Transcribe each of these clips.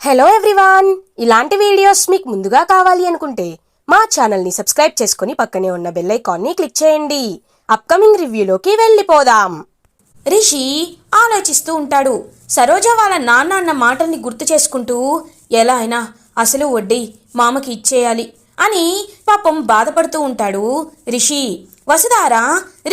Hello everyone ఇలాంటి videos మీకు ముందుగా కావాలి అనుకుంటే మా ఛానల్ని సబ్స్క్రైబ్ చేసుకుని పక్కనే ఉన్న బెల్ ఐకాన్ని క్లిక్ చేయండి. అప్కమింగ్ రివ్యూలోకి వెళ్ళిపోదాం. రిషి ఆలోచిస్తూ ఉంటాడు. సరోజ వాళ్ళ నాన్న అన్న మాటల్ని గుర్తు చేసుకుంటూ ఎలా అయినా అసలు వడ్డీ మామకి ఇచ్చేయాలి అని పాపం బాధపడుతూ ఉంటాడు రిషి. వసుధార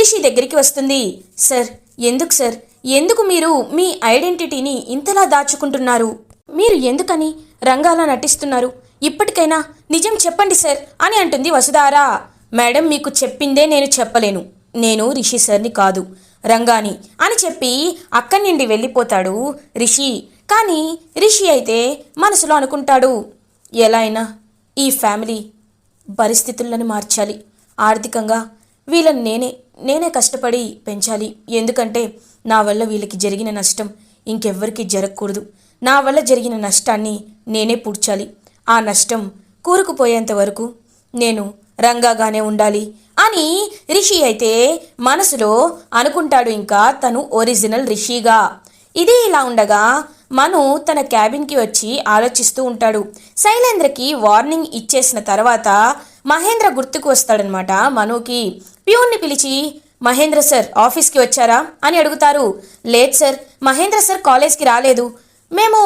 రిషి దగ్గరికి వస్తుంది. సార్ ఎందుకు సార్? ఎందుకు మీరు మీ ఐడెంటిటీని ఇంతలా దాచుకుంటున్నారు? మీరు ఎందుకని రంగాలా నటిస్తున్నారు? ఇప్పటికైనా నిజం చెప్పండి సార్ అని అంటుంది వసుధారా. మేడం మీకు చెప్పిందే నేను చెప్పలేను. నేను రిషి సార్ని కాదు రంగాని అని చెప్పి అక్కడి నుండి వెళ్ళిపోతాడు రిషి. కానీ రిషి అయితే మనసులో అనుకుంటాడు ఎలా అయినా ఈ ఫ్యామిలీ పరిస్థితులను మార్చాలి. ఆర్థికంగా వీళ్ళని నేనే నేనే కష్టపడి పెంచాలి. ఎందుకంటే నా వల్ల వీళ్ళకి జరిగిన నష్టం ఇంకెవ్వరికీ జరగకూడదు. నా వల్ల జరిగిన నష్టాన్ని నేనే పూడ్చాలి. ఆ నష్టం కూరుకుపోయేంత వరకు నేను రంగాగానే ఉండాలి అని రిషి అయితే మనసులో అనుకుంటాడు ఇంకా తను ఒరిజినల్ రిషిగా. ఇది ఇలా ఉండగా మను తన క్యాబిన్కి వచ్చి ఆలోచిస్తూ ఉంటాడు. శైలేంద్రకి వార్నింగ్ ఇచ్చేసిన తర్వాత మహేంద్ర గుర్తుకు వస్తాడనమాట మనుకి. ప్యూన్ని పిలిచి మహేంద్ర సార్ ఆఫీస్కి వచ్చారా? అని అడుగుతారు. లేదు సార్ మహేంద్ర సార్ కాలేజ్కి రాలేదు. మేము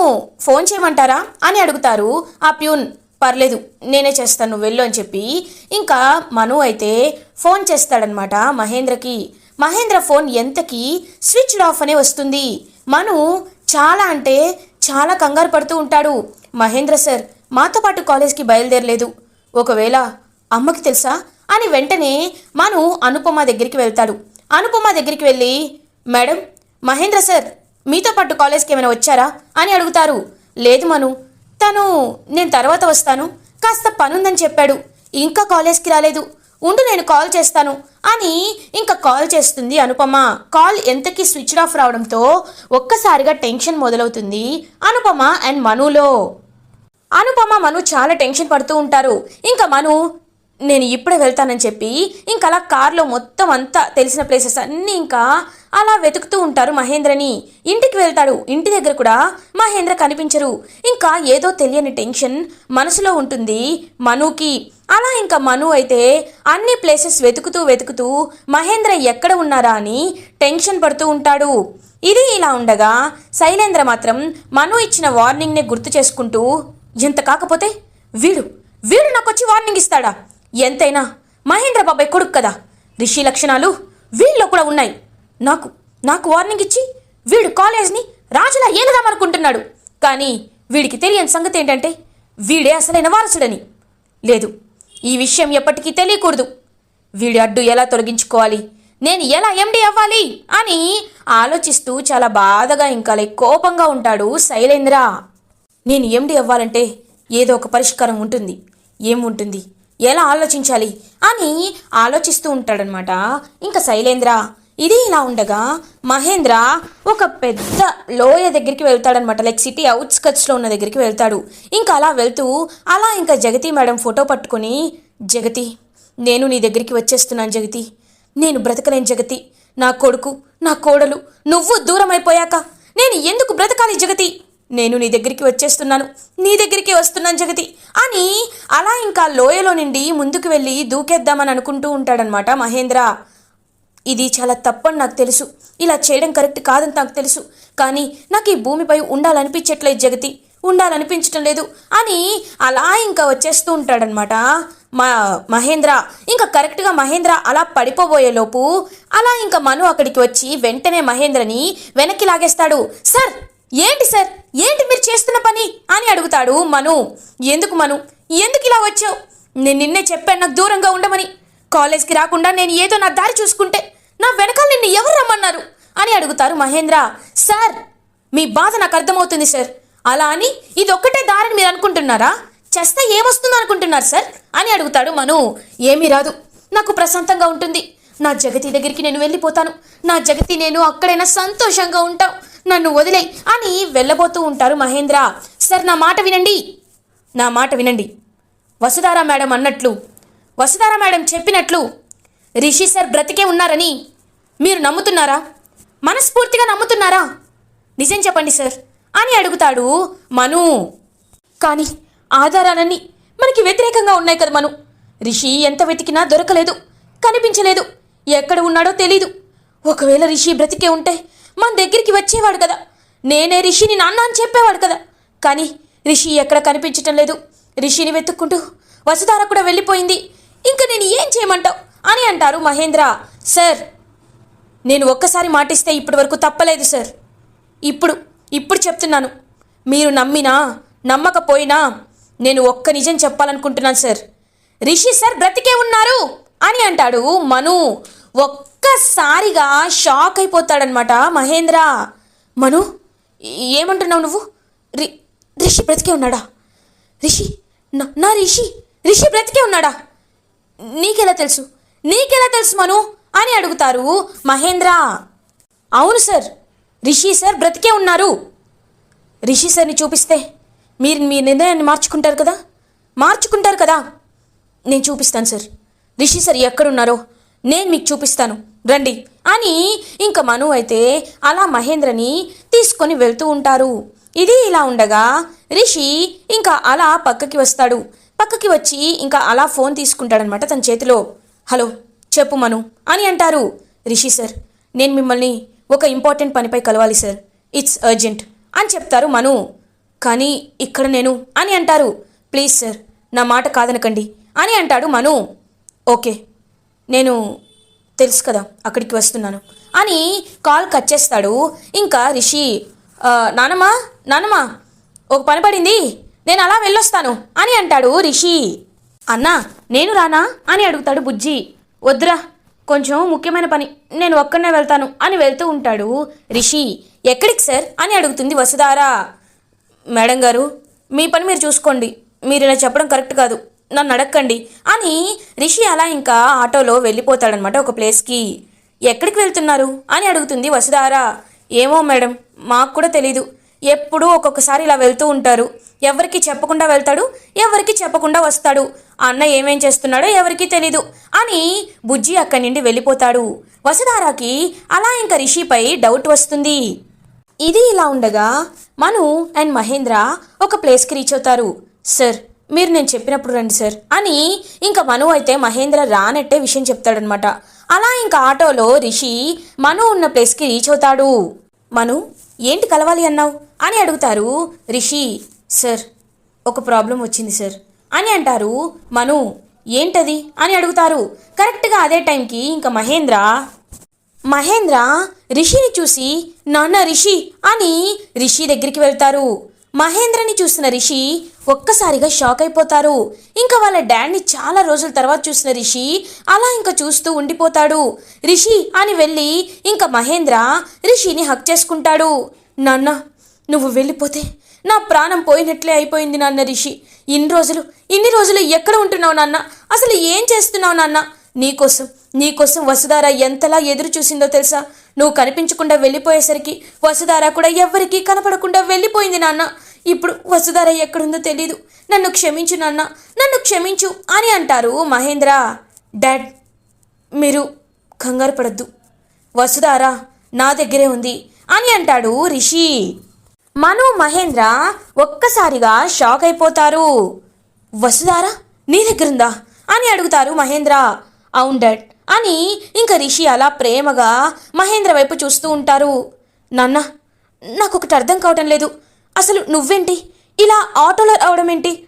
ఫోన్ చేయమంటారా అని అడుగుతారు. ఆ ప్యూన్ పర్లేదు నేనే చేస్తాను నువ్వు వెళ్ళు అని చెప్పి. ఇంకా మను అయితే ఫోన్ చేస్తాడనమాట మహేంద్రకి. మహేంద్ర ఫోన్ ఎంతకి స్విచ్డ్ ఆఫ్ అనే వస్తుంది. మను చాలా అంటే చాలా కంగారు పడుతూ ఉంటాడు. మహేంద్ర సార్ మాతో పాటు కాలేజ్కి బయలుదేరలేదు. ఒకవేళ అమ్మకి తెలుసా అని వెంటనే మను అనుపమ దగ్గరికి వెళ్తాడు. అనుపమ దగ్గరికి వెళ్ళి మేడం మహేంద్ర సార్ మీతో పాటు కాలేజ్కి ఏమైనా వచ్చారా? అని అడుగుతారు. లేదు మను తను నేను తర్వాత వస్తాను. కాస్త పనుందని చెప్పాడు. ఇంకా కాలేజ్కి రాలేదు. ఉండు నేను కాల్ చేస్తాను. అని ఇంకా కాల్ చేస్తుంది అనుపమ. కాల్ ఎంతకీ స్విచ్ ఆఫ్ రావడంతో ఒక్కసారిగా టెన్షన్ మొదలవుతుంది అనుపమ అండ్ మనులో. అనుపమ మను చాలా టెన్షన్ పడుతూ ఉంటారు. ఇంకా మను నేను ఇప్పుడే వెళ్తానని చెప్పి ఇంకా అలా కార్లో మొత్తం అంతా తెలిసిన ప్లేసెస్ అన్నీ ఇంకా అలా వెతుకుతూ ఉంటారు మహేంద్రని. ఇంటికి వెళ్తాడు. ఇంటి దగ్గర కూడా మహేంద్ర కనిపించరు. ఇంకా ఏదో తెలియని టెన్షన్ మనసులో ఉంటుంది మనుకి. అలా ఇంకా మను అయితే అన్ని ప్లేసెస్ వెతుకుతూ వెతుకుతూ మహేంద్ర ఎక్కడ ఉన్నారా అని టెన్షన్ పడుతూ ఉంటాడు. ఇది ఇలా ఉండగా శైలేంద్ర మాత్రం మను ఇచ్చిన వార్నింగ్ని గుర్తు చేసుకుంటూ ఎంత కాకపోతే వీడు వీడు నాకొచ్చి వార్నింగ్ ఇస్తాడా? ఎంతైనా మహేంద్ర బాబాయ్ కొడుకు కదా. రిషి లక్షణాలు వీళ్ళలో కూడా ఉన్నాయి. నాకు నాకు వార్నింగ్ ఇచ్చి వీడు కాలేజ్ని రాజులా ఏలదామనుకుంటున్నాడు కానీ వీడికి తెలియని సంగతి ఏంటంటే వీడే అసలైన వారసుడని. లేదు ఈ విషయం ఎప్పటికీ తెలియకూడదు. వీడి అడ్డు ఎలా తొలగించుకోవాలి? నేను ఎలా ఎండి అవ్వాలి? అని ఆలోచిస్తూ చాలా బాధగా ఇంకా లైక్ కోపంగా ఉంటాడు శైలేంద్ర. నేను ఎండి అవ్వాలంటే ఏదో ఒక పరిష్కారం ఉంటుంది. ఏముంటుంది? ఎలా ఆలోచించాలి అని ఆలోచిస్తూ ఉంటాడనమాట ఇంకా శైలేంద్ర ఇది ఇలా ఉండగా మహేంద్ర ఒక పెద్ద లోయ దగ్గరికి వెళ్తాడనమాట లైక్ సిటీ అవుట్స్కట్స్లో ఉన్న దగ్గరికి వెళ్తాడు. ఇంకా అలా వెళ్తూ అలా ఇంకా జగతి మేడం ఫోటో పట్టుకొని జగతి నేను నీ దగ్గరికి వచ్చేస్తున్నాను జగతి. నేను బ్రతకలేను జగతి. నా కొడుకు నా కోడలు నువ్వు దూరం అయిపోయాక నేను ఎందుకు బ్రతకాలి జగతి? నేను నీ దగ్గరికి వచ్చేస్తున్నాను. నీ దగ్గరికి వస్తున్నాను జగతి. అని అలా ఇంకా లోయలో నుండి ముందుకు వెళ్ళి దూకేద్దామని అనుకుంటూ ఉంటాడనమాట మహేంద్ర. ఇది చాలా తప్పని నాకు తెలుసు. ఇలా చేయడం కరెక్ట్ కాదని నాకు తెలుసు. కానీ నాకు ఈ భూమిపై ఉండాలనిపించట్లేదు జగతి. ఉండాలనిపించటం లేదు అని అలా ఇంకా వచ్చేస్తూ ఉంటాడనమాట మా మహేంద్ర. ఇంకా కరెక్ట్గా మహేంద్ర అలా పడిపోబోయేలోపు అలా ఇంకా మను అక్కడికి వచ్చి వెంటనే మహేంద్రని వెనక్కి లాగేస్తాడు. సార్! ఏంటి సార్? ఏంటి మీరు చేస్తున్న పని? అని అడుగుతాడు మను. ఎందుకు మను? ఎందుకు ఇలా వచ్చావు? నేను నిన్నే చెప్పాను నాకు దూరంగా ఉండమని. కాలేజ్కి రాకుండా నేను ఏదో నా దారి చూసుకుంటే నా వెనకాల నిన్ను ఎవరు రమ్మన్నారు? అని అడుగుతారు మహేంద్ర. సార్ మీ బాధ నాకు అర్థమవుతుంది సార్. అలా అని ఇది ఒక్కటే దారిని మీరు అనుకుంటున్నారా? చేస్తే ఏమొస్తుందో అనుకుంటున్నారు సార్? అని అడుగుతాడు మను. ఏమీ రాదు. నాకు ప్రశాంతంగా ఉంటుంది. నా జగతి దగ్గరికి నేను వెళ్ళిపోతాను. నా జగతి నేను అక్కడైనా సంతోషంగా ఉంటాం. నన్ను వదిలేయ్ అని వెళ్ళబోతూ ఉంటారు మహేంద్ర. సార్ నా మాట వినండి. నా మాట వినండి. వసుధారా మేడం అన్నట్లు వసుధారా మేడం చెప్పినట్లు రిషి సార్ బ్రతికే ఉన్నారని మీరు నమ్ముతున్నారా? మనస్ఫూర్తిగా నమ్ముతున్నారా? నిజం చెప్పండి సార్ అని అడుగుతాడు మను. కానీ ఆధారాలన్నీ మనకి వ్యతిరేకంగా ఉన్నాయి కదా మను. రిషి ఎంత వెతికినా దొరకలేదు కనిపించలేదు. ఎక్కడ ఉన్నాడో తెలీదు. ఒకవేళ రిషి బ్రతికే ఉంటే మన దగ్గరికి వచ్చేవాడు కదా. నేనే రిషిని నాన్న అని చెప్పేవాడు కదా. కానీ రిషి ఎక్కడ కనిపించటం లేదు. రిషిని వెతుక్కుంటూ వసుధార కూడా వెళ్ళిపోయింది. ఇంకా నేను ఏం చేయమంటావు? అని అంటారు మహేంద్ర. సార్ నేను ఒక్కసారి మాటిస్తే ఇప్పటి వరకు తప్పలేదు సార్. ఇప్పుడు ఇప్పుడు చెప్తున్నాను. మీరు నమ్మినా నమ్మకపోయినా నేను ఒక్క నిజం చెప్పాలనుకుంటున్నాను సార్. రిషి సార్ బ్రతికే ఉన్నారు. అని అంటాడు. మను ఒక్కసారిగా షాక్ అయిపోతాడనమాట మహేంద్ర. మను ఏమంటున్నావు నువ్వు? రి రిషి బ్రతికే ఉన్నాడా? రిషి నా- రిషి రిషి బ్రతికే ఉన్నాడా? నీకెలా తెలుసు? నీకెలా తెలుసు మను? అని అడుగుతారు మహేంద్ర. అవును సార్ రిషి సార్ బ్రతికే ఉన్నారు. రిషి సార్ని చూపిస్తే మీరు మీ నిర్ణయాన్ని మార్చుకుంటారు కదా? మార్చుకుంటారు కదా? నేను చూపిస్తాను సార్. రిషి సార్ ఎక్కడున్నారో? నేను మీకు చూపిస్తాను. రండి. అని ఇంకా మను అయితే అలా మహేంద్రని తీసుకొని వెళ్తూ ఉంటారు. ఇది ఇలా ఉండగా రిషి ఇంకా అలా పక్కకి వస్తాడు. పక్కకి వచ్చి ఇంకా అలా ఫోన్ తీసుకుంటాడనమాట తన చేతిలో. హలో చెప్పు మను అని అంటారు. రిషి సార్ నేను మిమ్మల్ని ఒక ఇంపార్టెంట్ పనిపై కలవాలి సార్. ఇట్స్ అర్జెంట్ అని చెప్తారు మను. కానీ ఇక్కడ నేను అని అంటారు. ప్లీజ్ సార్ నా మాట కాదనకండి అని అంటాడు మను. ఓకే నేను తెలుసు కదా అక్కడికి వస్తున్నాను. అని కాల్ కట్ చేస్తాడు. ఇంకా రిషి నానమ్మా నానమ్మ నానమ్మ ఒక పని పడింది నేను అలా వెళ్ళొస్తాను అని అంటాడు రిషి. అన్నా నేను రానా? అని అడుగుతాడు బుజ్జి. వద్దురా కొంచెం ముఖ్యమైన పని నేను ఒక్కడనే వెళ్తాను అని వెళ్తూ ఉంటాడు రిషి. ఎక్కడికి సార్? అని అడుగుతుంది వసుధారా. మేడం గారు మీ పని మీరు చూసుకోండి మీరు ఇలా చెప్పడం కరెక్ట్ కాదు. నన్ను అడగండి అని రిషి అలా ఇంకా ఆటోలో వెళ్ళిపోతాడనమాట ఒక ప్లేస్కి. ఎక్కడికి వెళ్తున్నారు? అని అడుగుతుంది వసుధారా. ఏమో మేడం మాకు కూడా తెలీదు. ఎప్పుడూ ఒక్కొక్కసారి ఇలా వెళ్తూ ఉంటారు. ఎవరికి చెప్పకుండా వెళ్తాడు ఎవరికి చెప్పకుండా వస్తాడు. అన్న ఏమేం చేస్తున్నాడో ఎవరికీ తెలీదు అని బుజ్జి అక్కడి నుండి వెళ్ళిపోతాడు. వసుధారాకి అలా ఇంకా రిషిపై డౌట్ వస్తుంది. ఇది ఇలా ఉండగా మను అండ్ మహేంద్ర ఒక ప్లేస్కి రీచ్ అవుతారు. సార్ మీరు నేను చెప్పినప్పుడు రండి సార్. అని ఇంకా మను అయితే మహేంద్ర రానట్టే విషయం చెప్తాడనమాట అలా ఇంకా ఆటోలో రిషి మను ఉన్న ప్లేస్కి రీచ్ అవుతాడు. మను ఏంటి కలవాలి అన్నావు? అని అడుగుతారు రిషి. సార్ ఒక ప్రాబ్లం వచ్చింది సార్. అని అంటారు మను. ఏంటది? అని అడుగుతారు. కరెక్ట్గా అదే టైంకి ఇంకా మహేంద్ర మహేంద్ర రిషిని చూసి నాన్న రిషి అని రిషి దగ్గరికి వెళ్తారు. మహేంద్రని చూసిన రిషి ఒక్కసారిగా షాక్ అయిపోతారు. ఇంకా వాళ్ళ డాడ్ని చాలా రోజుల తర్వాత చూసిన రిషి అలా ఇంకా చూస్తూ ఉండిపోతాడు. రిషి అని వెళ్ళి ఇంకా మహేంద్ర రిషిని హక్ చేసుకుంటాడు. నాన్న నువ్వు వెళ్ళిపోతే నా ప్రాణం పోయినట్లే అయిపోయింది నాన్న రిషి. ఇన్ని రోజులు ఇన్ని రోజులు ఎక్కడ ఉంటున్నావు నాన్న? అసలు ఏం చేస్తున్నావు నాన్న? నీకోసం నీకోసం వసుధార ఎంతలా ఎదురు చూసిందో తెలుసా? నువ్వు కనిపించకుండా వెళ్ళిపోయేసరికి వసుధార కూడా ఎవ్వరికీ కనపడకుండా వెళ్ళిపోయింది నాన్న. ఇప్పుడు వసుధార ఎక్కడుందో తెలీదు. నన్ను క్షమించు నాన్న. నన్ను క్షమించు అని అంటారు మహేంద్ర. డాడ్ మీరు కంగారు పడద్దు. వసుధార నా దగ్గరే ఉంది అని అంటాడు రిషి. మను మహేంద్ర ఒక్కసారిగా షాక్ అయిపోతారు. వసుధార నీ దగ్గరుందా అని అడుగుతారు మహేంద్ర. అవును డాడ్ అని ఇంకా రిషి అలా ప్రేమగా మహేంద్ర వైపు చూస్తూ ఉంటారు. నాన్న నాకు ఒకటి అర్థం కావటం లేదు. అసలు నువ్వేంటి? ఇలా ఆటోలో రావడం ఏంటి?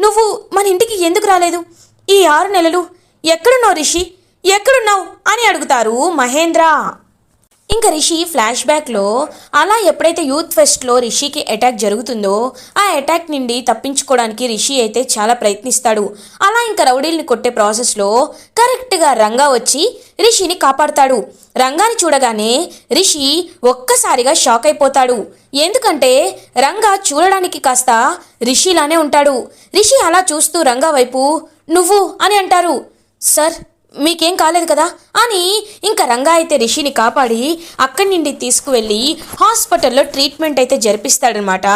నువ్వు మన ఇంటికి ఎందుకు రాలేదు? ఈ ఆరు నెలలు ఎక్కడున్నావు రిషి? ఎక్కడున్నావు? అని అడుగుతారు మహేంద్ర. ఇంకా రిషి ఫ్లాష్ బ్యాక్లో అలా ఎప్పుడైతే యూత్ ఫెస్ట్లో రిషికి అటాక్ జరుగుతుందో ఆ అటాక్ నుండి తప్పించుకోవడానికి రిషి అయితే చాలా ప్రయత్నిస్తాడు. అలా ఇంకా రౌడీల్ని కొట్టే ప్రాసెస్లో కరెక్ట్గా రంగా వచ్చి రిషిని కాపాడతాడు. రంగాని చూడగానే రిషి ఒక్కసారిగా షాక్ అయిపోతాడు. ఎందుకంటే రంగా చూడడానికి కాస్త రిషిలానే ఉంటాడు. రిషి అలా చూస్తూ రంగా వైపు నువ్వు అని అంటారు. సార్ మీకేం కాలేదు కదా? అని ఇంకా రంగా అయితే రిషిని కాపాడి అక్కడి నుండి తీసుకువెళ్ళి హాస్పిటల్లో ట్రీట్మెంట్ అయితే జరిపిస్తాడనమాట.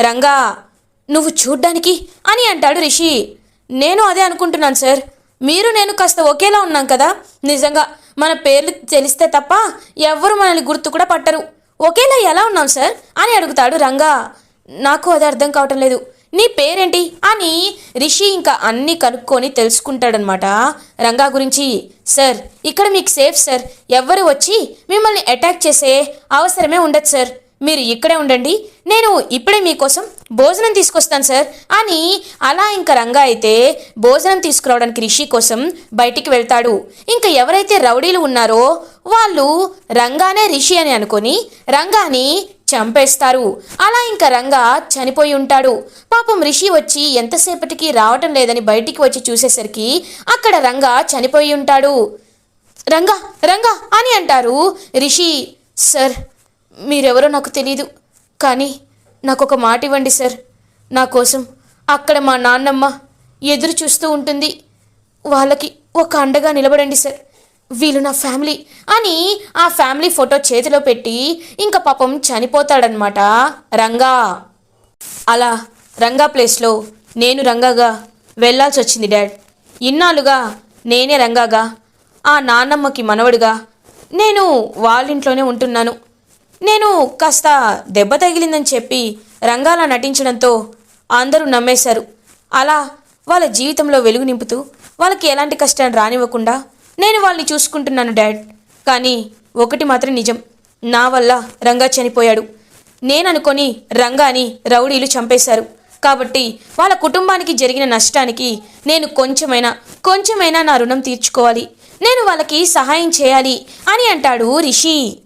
రంగా నువ్వు చూడ్డానికి అని అంటాడు రిషి. నేను అదే అనుకుంటున్నాను సార్. మీరు నేను కాస్త ఒకేలా ఉన్నాం కదా? నిజంగా మన పేర్లు తెలిస్తే తప్ప ఎవ్వరు మనల్ని గుర్తు కూడా పట్టరు. ఒకేలా ఎలా ఉన్నాం సార్? అని అడుగుతాడు రంగా. నాకు అది అర్థం కావటం లేదు. నీ పేరేంటి? అని రిషి ఇంకా అన్నీ కనుక్కొని తెలుసుకుంటాడనమాట రంగా గురించి సార్ ఇక్కడ మీకు సేఫ్ సార్. ఎవ్వరు వచ్చి మిమ్మల్ని అటాక్ చేసే అవసరమే ఉండదు సార్. మీరు ఇక్కడే ఉండండి. నేను ఇప్పుడే మీకోసం భోజనం తీసుకొస్తాను సార్. అని అలా ఇంకా రంగా అయితే భోజనం తీసుకురావడానికి రిషి కోసం బయటికి వెళ్తాడు. ఇంకా ఎవరైతే రౌడీలు ఉన్నారో వాళ్ళు రంగానే రిషి అని అనుకొని రంగాని చంపేస్తారు. అలా ఇంకా రంగా చనిపోయి ఉంటాడు. పాపం రిషి వచ్చి ఎంతసేపటికి రావటం లేదని బయటికి వచ్చి చూసేసరికి అక్కడ రంగా చనిపోయి ఉంటాడు. రంగా రంగా అని అంటారు. రిషి సార్ మీరెవరో నాకు తెలీదు. కానీ నాకు ఒక మాట ఇవ్వండి సార్. నా కోసం అక్కడ మా నాన్నమ్మ ఎదురు చూస్తూ ఉంటుంది. వాళ్ళకి ఒక అండగా నిలబడండి సార్. వీళ్ళు నా ఫ్యామిలీ అని ఆ ఫ్యామిలీ ఫోటో చేతిలో పెట్టి ఇంకా పాపం చనిపోతాడనమాట రంగా. అలా రంగా ప్లేస్లో నేను రంగాగా వెళ్ళాల్సి వచ్చింది డాడ్. ఇన్నాళ్ళుగా నేనే రంగాగా ఆ నాన్నమ్మకి మనవడుగా నేను వాళ్ళింట్లోనే ఉంటున్నాను. నేను కాస్త దెబ్బ తగిలిందని చెప్పి రంగాలా నటించడంతో అందరూ నమ్మేశారు. అలా వాళ్ళ జీవితంలో వెలుగు నింపుతూ వాళ్ళకి ఎలాంటి కష్టాన్ని రానివ్వకుండా నేను వాళ్ళని చూసుకుంటున్నాను డాడ్. కానీ ఒకటి మాత్రం నిజం. నా వల్ల రంగా చనిపోయాడు. నేననుకొని రంగాని రౌడీలు చంపేశారు. కాబట్టి వాళ్ళ కుటుంబానికి జరిగిన నష్టానికి నేను కొంచెమైనా కొంచెమైనా నా రుణం తీర్చుకోవాలి. నేను వాళ్ళకి సహాయం చేయాలి అని అంటాడు రిషి.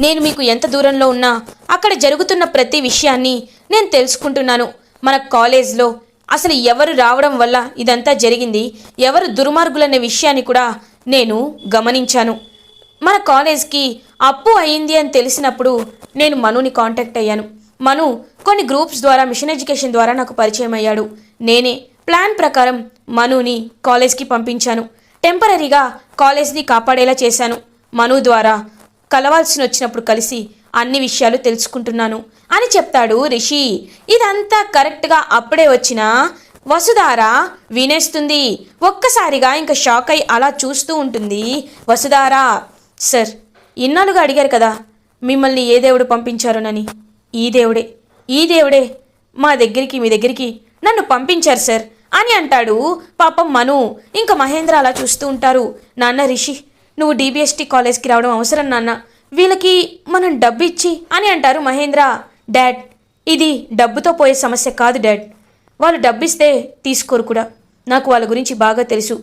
నేను మీకు ఎంత దూరంలో ఉన్నా అక్కడ జరుగుతున్న ప్రతి విషయాన్ని నేను తెలుసుకుంటున్నాను. మన కాలేజ్లో అసలు ఎవరు రావడం వల్ల ఇదంతా జరిగింది? ఎవరు దుర్మార్గులనే విషయాన్ని కూడా నేను గమనించాను. మన కాలేజ్కి అప్పు అయింది అని తెలిసినప్పుడు నేను మనుని కాంటాక్ట్ అయ్యాను. మను కొన్ని గ్రూప్స్ ద్వారా మిషన్ ఎడ్యుకేషన్ ద్వారా నాకు పరిచయం అయ్యాడు. నేనే ప్లాన్ ప్రకారం మనుని కాలేజ్కి పంపించాను. టెంపరీగా కాలేజ్ని కాపాడేలా చేశాను. మను ద్వారా కలవాల్సిన వచ్చినప్పుడు కలిసి అన్ని విషయాలు తెలుసుకుంటున్నాను అని చెప్తాడు రిషి. ఇదంతా కరెక్ట్గా అప్పుడే వచ్చిన వసుధార వినేస్తుంది. ఒక్కసారిగా ఇంకా షాక్ అయి అలా చూస్తూ ఉంటుంది. వసుధార సార్ ఇన్నాళ్ళుగా అడిగారు కదా మిమ్మల్ని ఏ దేవుడు పంపించారునని ఈ దేవుడే ఈ దేవుడే మా దగ్గరికి మీ దగ్గరికి నన్ను పంపించారు సార్ అని అంటాడు పాపం మను. ఇంకా మహేంద్ర అలా చూస్తూ ఉంటారు. నాన్న రిషి నువ్వు డీబీఎస్టీ కాలేజ్కి రావడం అవసరం నాన్న. వీళ్ళకి మనం డబ్బు ఇచ్చి అని అంటారు మహేంద్ర. డాడ్ ఇది డబ్బుతో పోయే సమస్య కాదు డాడ్. వాళ్ళు డబ్బిస్తే తీసుకోరు కూడా. నాకు వాళ్ళ గురించి బాగా తెలుసు.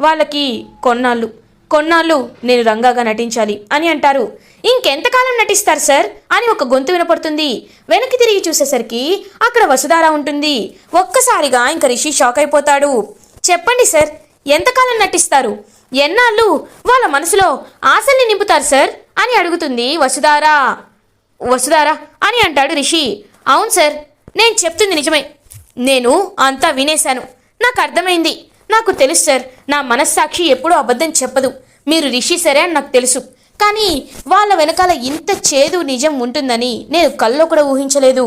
వాళ్ళకి కొన్నాళ్ళు. కొన్నాళ్ళు నేను రంగాగా నటించాలి అని అంటారు. ఇంకెంతకాలం నటిస్తారు సార్? అని ఒక గొంతు వినపడుతుంది. వెనక్కి తిరిగి చూసేసరికి అక్కడ వసుధార ఉంటుంది. ఒక్కసారిగా ఇంక రిషి షాక్ అయిపోతాడు. చెప్పండి సార్ ఎంతకాలం నటిస్తారు? ఎన్నాళ్ళు వాళ్ళ మనసులో ఆశల్ని నింపుతారు సార్? అని అడుగుతుంది వసుధారా. వసుధారా అని అంటాడు రిషి. అవును సార్ నేను చెప్తుంది నిజమే. నేను అంతా వినేశాను. నాకు అర్థమైంది. నాకు తెలుసు సార్ నా మనస్సాక్షి ఎప్పుడూ అబద్ధం చెప్పదు. మీరు రిషి సరే అని నాకు తెలుసు. కానీ వాళ్ళ వెనకాల ఇంత చేదు నిజం ఉంటుందని నేను కల్లో కూడా ఊహించలేదు.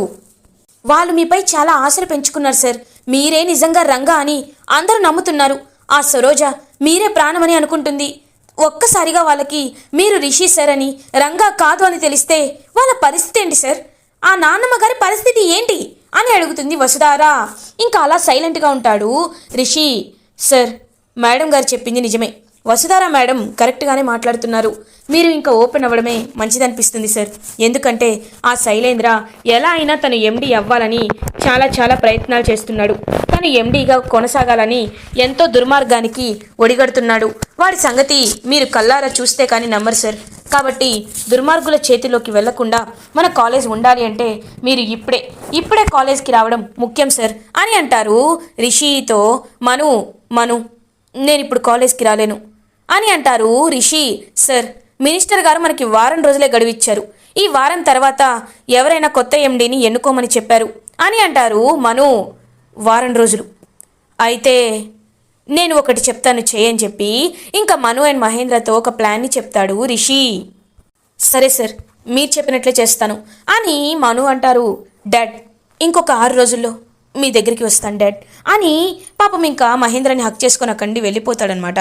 వాళ్ళు మీపై చాలా ఆశలు పెంచుకున్నారు సార్. మీరే నిజంగా రంగా అని అందరూ నమ్ముతున్నారు. ఆ సరోజ మీరే ప్రాణమని అనుకుంటుంది. ఒక్కసారిగా వాళ్ళకి మీరు రిషి సార్ అని రంగా కాదు అని తెలిస్తే వాళ్ళ పరిస్థితి ఏంటి సార్? ఆ నాన్నమ్మ గారి పరిస్థితి ఏంటి? అని అడుగుతుంది వసుధారా. ఇంకా అలా సైలెంట్గా ఉంటాడు రిషి. సార్ మేడం గారు చెప్పింది నిజమే. వసుధారా మేడం కరెక్ట్గానే మాట్లాడుతున్నారు. మీరు ఇంకా ఓపెన్ అవ్వడమే మంచిదనిపిస్తుంది సార్. ఎందుకంటే ఆ శైలేంద్ర ఎలా అయినా తను ఎండి అవ్వాలని చాలా చాలా ప్రయత్నాలు చేస్తున్నాడు. తను ఎండీగా కొనసాగాలని ఎంతో దుర్మార్గానికి ఒడిగడుతున్నాడు. వాడి సంగతి మీరు కల్లారా చూస్తే కానీ నమ్మరు సార్. కాబట్టి దుర్మార్గుల చేతిలోకి వెళ్ళకుండా మన కాలేజ్ ఉండాలి అంటే మీరు ఇప్పుడే ఇప్పుడే కాలేజ్కి రావడం ముఖ్యం సార్ అని అంటారు రిషితో మను మను నేను ఇప్పుడు కాలేజ్కి రాలేను అని అంటారు రిషి సార్ మినిస్టర్ గారు మనకి వారం రోజులే గడువిచ్చారు. ఈ వారం తర్వాత ఎవరైనా కొత్త ఎండీని ఎన్నుకోమని చెప్పారు అని అంటారు మను వారం రోజులు. అయితే నేను ఒకటి చెప్తాను చేయని చెప్పి. ఇంకా మను అండ్ మహేంద్రతో ఒక ప్లాన్ని చెప్తాడు రిషి. సరే సార్ మీరు చెప్పినట్లే చేస్తాను. అని మను అంటారు డాడ్ ఇంకొక ఆరు రోజుల్లో మీ దగ్గరికి వస్తాను డాడ్. అని పాపం ఇంకా మహేంద్రని హక్ చేసుకుని అక్కడి వెళ్ళిపోతాడనమాట.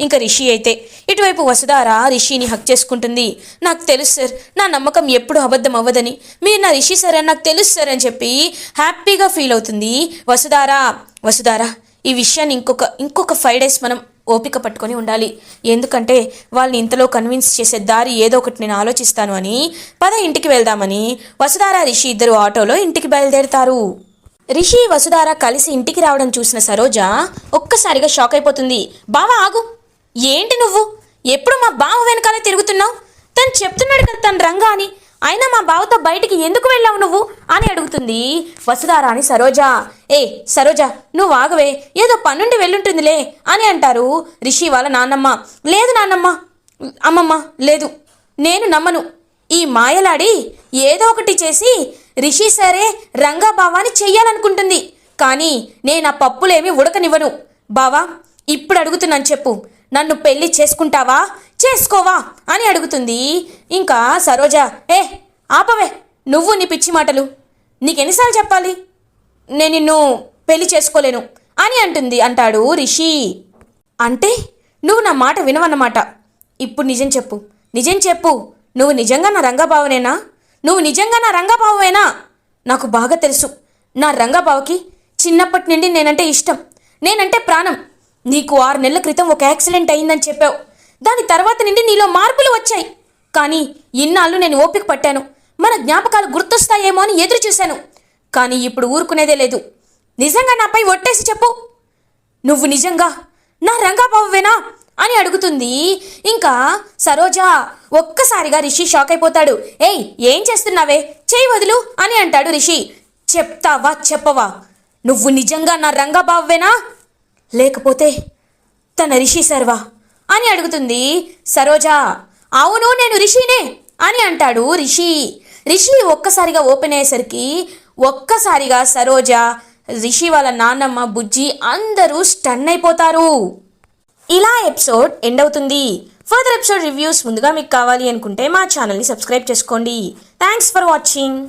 ఇంకా రిషి అయితే ఇటువైపు వసుధారా రిషిని హక్ చేసుకుంటుంది. నాకు తెలుసు సార్ నా నమ్మకం ఎప్పుడు అబద్ధం అవ్వదని. మీరు నా రిషి సార్ అని నాకు తెలుసు సార్ అని చెప్పి హ్యాపీగా ఫీల్ అవుతుంది వసుధారా. వసుధారా ఈ విషయాన్ని ఇంకొక ఇంకొక ఫైవ్ డేస్ మనం ఓపిక పట్టుకొని ఉండాలి. ఎందుకంటే వాళ్ళని ఇంతలో కన్విన్స్ చేసే దారి ఏదో ఒకటి నేను ఆలోచిస్తాను అని పద ఇంటికి వెళ్దామని వసుధార రిషి ఇద్దరు ఆటోలో ఇంటికి బయలుదేరుతారు. రిషి వసుధార కలిసి ఇంటికి రావడం చూసిన సరోజ ఒక్కసారిగా షాక్ అయిపోతుంది. బావా ఆగు. ఏంటి నువ్వు? ఎప్పుడు మా బావ వెనకాలే తిరుగుతున్నావు? తను చెప్తున్నాడు కదా తను రంగా అని. అయినా మా బావతో బయటికి ఎందుకు వెళ్ళావు నువ్వు? అని అడుగుతుంది వసుధార అని సరోజ. ఏ సరోజ నువ్వు ఆగవే ఏదో పన్నుండి వెళ్ళుంటుందిలే అని అంటారు రిషి వాళ్ళ నాన్నమ్మ. లేదు నాన్నమ్మ అమ్మమ్మ లేదు నేను నమ్మను. ఈ మాయలాడి ఏదో ఒకటి చేసి రిషి సరే రంగా బావాని చెయ్యాలనుకుంటుంది. కానీ నేను ఆ పప్పులేమి ఉడకనివ్వను. బావా ఇప్పుడు అడుగుతున్నాను చెప్పు. నన్ను పెళ్ళి చేసుకుంటావా? చేసుకోవా అని అడుగుతుంది. ఇంకా సరోజ ఏ ఆపవే నువ్వు నీ పిచ్చి మాటలు. నీకెన్నిసార్లు చెప్పాలి? నేను నిన్ను పెళ్ళి చేసుకోలేను అని అంటుంది అంటాడు రిషి. అంటే నువ్వు నా మాట వినవన్నమాట. ఇప్పుడు నిజం చెప్పు. నిజం చెప్పు. నువ్వు నిజంగా నా రంగబావనేనా? నువ్వు నిజంగా నా రంగబావేనా నాకు బాగా తెలుసు. నా రంగబావకి చిన్నప్పటి నుండి నేనంటే ఇష్టం. నేనంటే ప్రాణం. నీకు ఆరు నెలల క్రితం ఒక యాక్సిడెంట్ అయిందని చెప్పావు. దాని తర్వాత నుండి నీలో మార్పులు వచ్చాయి. కానీ ఇన్నాళ్ళు నేను ఓపిక పట్టాను. మన జ్ఞాపకాలు గుర్తొస్తాయేమో అని ఎదురు చూశాను. కానీ ఇప్పుడు ఊరుకునేదే లేదు. నిజంగా నాపై ఒట్టేసి చెప్పు. నువ్వు నిజంగా నా రంగాబాబువేనా అని అడుగుతుంది. ఇంకా సరోజా ఒక్కసారిగా రిషి షాక్ అయిపోతాడు. ఏయ్ ఏం చేస్తున్నావే? చేయి వదులు అని అంటాడు రిషి. చెప్తావా చెప్పవా? నువ్వు నిజంగా నా రంగాబాబువేనా? లేకపోతే తన రిషి సర్వా? అని అడుగుతుంది. సరోజ అవును నేను రిషినే అని అంటాడు రిషి. రిషి ఒక్కసారిగా ఓపెన్ అయ్యేసరికి ఒక్కసారిగా సరోజ రిషి వాళ్ళ నాన్నమ్మ బుజ్జి అందరూ స్టన్ అయిపోతారు. ఇలా ఎపిసోడ్ ఎండ్ అవుతుంది. ఫర్దర్ ఎపిసోడ్ రివ్యూస్ ముందుగా మీకు కావాలి అనుకుంటే మా ఛానల్ని సబ్స్క్రైబ్ చేసుకోండి. Thanks for watching.